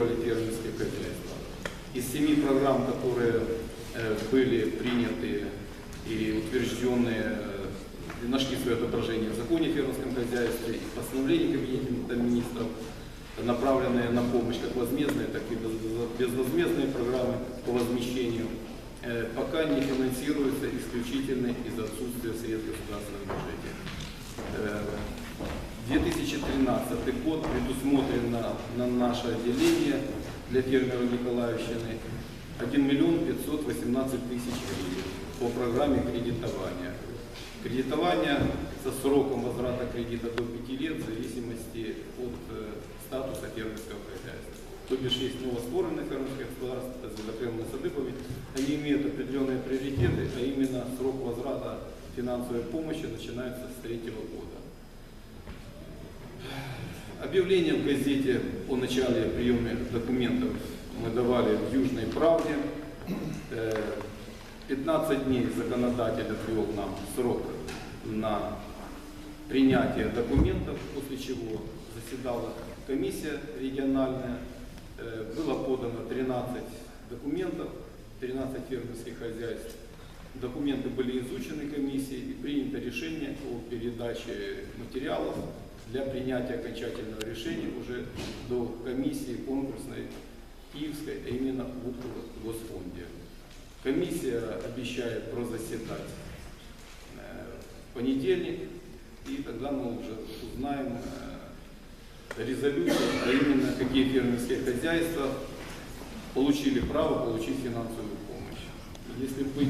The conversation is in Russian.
финансировали фермерские хозяйства. Из семи программ, которые э, были приняты и утвержденные, э, нашли свое отображение в законе о фермерском хозяйстве и постановлении Кабинета министров, направленные на помощь как возмездные, так и без- безвозмездные программы по возмещению, э, пока не финансируются исключительно из-за отсутствия средств бюджете. Э, 2013 год предусмотрено на наше отделение для фермеров Николаевщины 1 миллион 518 тысяч гривен по программе кредитования. Кредитование со сроком возврата кредита до 5 лет в зависимости от э, статуса фермерского хозяйства. То бишь есть новостворенные фермерские господарства, золотые садыбами, они имеют определенные приоритеты, а именно срок возврата финансовой помощи начинается с третьего года. Объявление в газете о начале приема документов мы давали в Южной правде. Э, 15 дней законодатель отвел нам срок на принятие документов, после чего заседала комиссия региональная, Э, было подано 13 документов, 13 фермерских хозяйств. Документы были изучены комиссией и принято решение о передаче материалов для принятия окончательного решения уже до комиссии конкурсной Киевской, а именно в Госфонде. Комиссия обещает прозаседать э, в понедельник, и тогда мы уже узнаем э, резолюцию, а именно какие фермерские хозяйства получили право получить финансовую помощь. Если быть